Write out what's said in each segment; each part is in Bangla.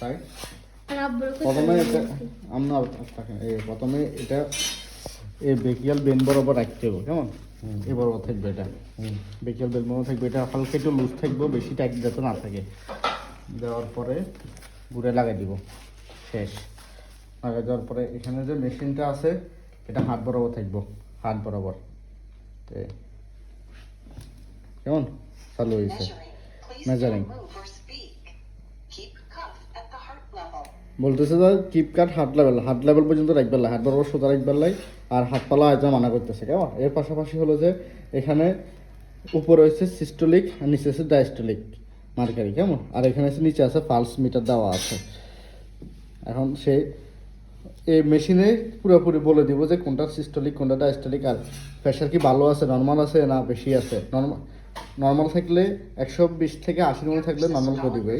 তাই? প্রথমে এটা আমরা এই প্রথমে এটা এই বেকিয়াল বেন বরাবর রাখতে হবে কেমন? এই বরাবর থাকবে এটা। বেকিয়াল বেন বরাবর থাকবে এটা। হালকা একটু লুজ থাকবে বেশি টাইট যাতে না থাকে। দেওয়ার পরে ঘুরে লাগাই দিব। শেষ। লাগাই দেওয়ার পরে এখানে যে মেশিনটা আছে এটা হাত বরাবর থাকব। হাত বরাবর। কেমন? চালু হয়েছে। Measuring. বলতেছে যে keep cut heart level heart level পর্যন্ত রাখবার লাই হাত বরাবর সোজা রাখবার লাই আর হাত পালা এটা মানা করতেছে, কেমন? এর পাশাপাশি হলো যে, এখানে উপরে হচ্ছে সিস্টোলিক আর নিচে আছে ডায়াস্টোলিক মার্কারি কেমন? আর এখানে আছে নিচে আছে পালস মিটার দেওয়া আছে। এখন সে, এই মেশিনে পুরোপুরি বলে দিব যে, কোনটা সিস্টোলিক কোনটা ডায়াস্টোলিক আর প্রেশার কি ভালো আছে নর্মাল আছে না বেশি আছে? নর্মাল নর্মাল থাকলে একশো বিশ থেকে আশির মধ্যে থাকলে নর্মাল করে দিবে।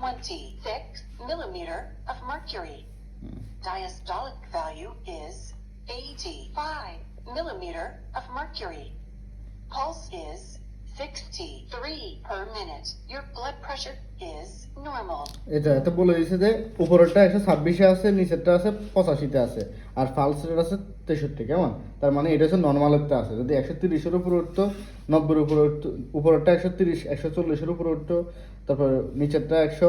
Value is 126 millimeter of mercury. Diastolic value is 85 millimeter of mercury. Pulse is 63 per minute. Your blood pressure is normal. এটা এটা বলে দিয়েছে যে উপরেরটা একশো ছাব্বিশে আছে, নিচেরটা আছে, পঁচাশিতে আছে। আর আছে তেষট্টি, কেমন? তার মানে এটা হচ্ছে আছে। যদি একশো তিরিশের উঠতো উপরে উঠতো, উপরেরটা একশো তিরিশ, একশো চল্লিশের উঠতো, তারপর নিচেরটা একশো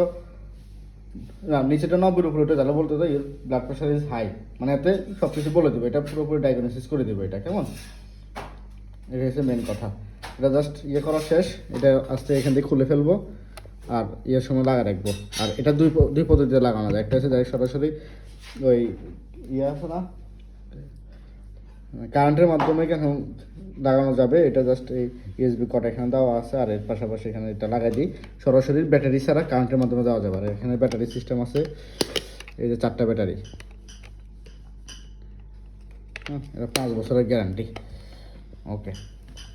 উপরে তাহলে বলতে তো ব্লাড প্রেশার ইজ হাই মানে এতে সব কিছু বলে দেবে। এটা পুরোপুরি ডায়াগনোসিস করে দেবে এটা, কেমন? এটা হচ্ছে মেন কথা। এটা জাস্ট ইয়ে করা শেষ। এটা আস্তে এখান থেকে খুলে ফেলব। আর ইয়ের সময় লাগা রাখব। আর এটা দুই দুই পদ্ধতিতে লাগানো যায়। একটা হচ্ছে ডাইরেক্ট সরাসরি ওই ইয়ে আছে না? কারেন্টের মাধ্যমে কেন লাগানো যাবে? এটা জাস্ট এই ইউএসবি কট এখানে দেওয়া আছে। আর এর পাশাপাশি এখানে এটা লাগাই দিই। সরাসরি ব্যাটারি ছাড়া কারেন্টের মাধ্যমে দেওয়া যাবে আর এখানে ব্যাটারি সিস্টেম আছে। এই যে চারটা ব্যাটারি। হ্যাঁ এটা পাঁচ বছরের গ্যারান্টি ওকে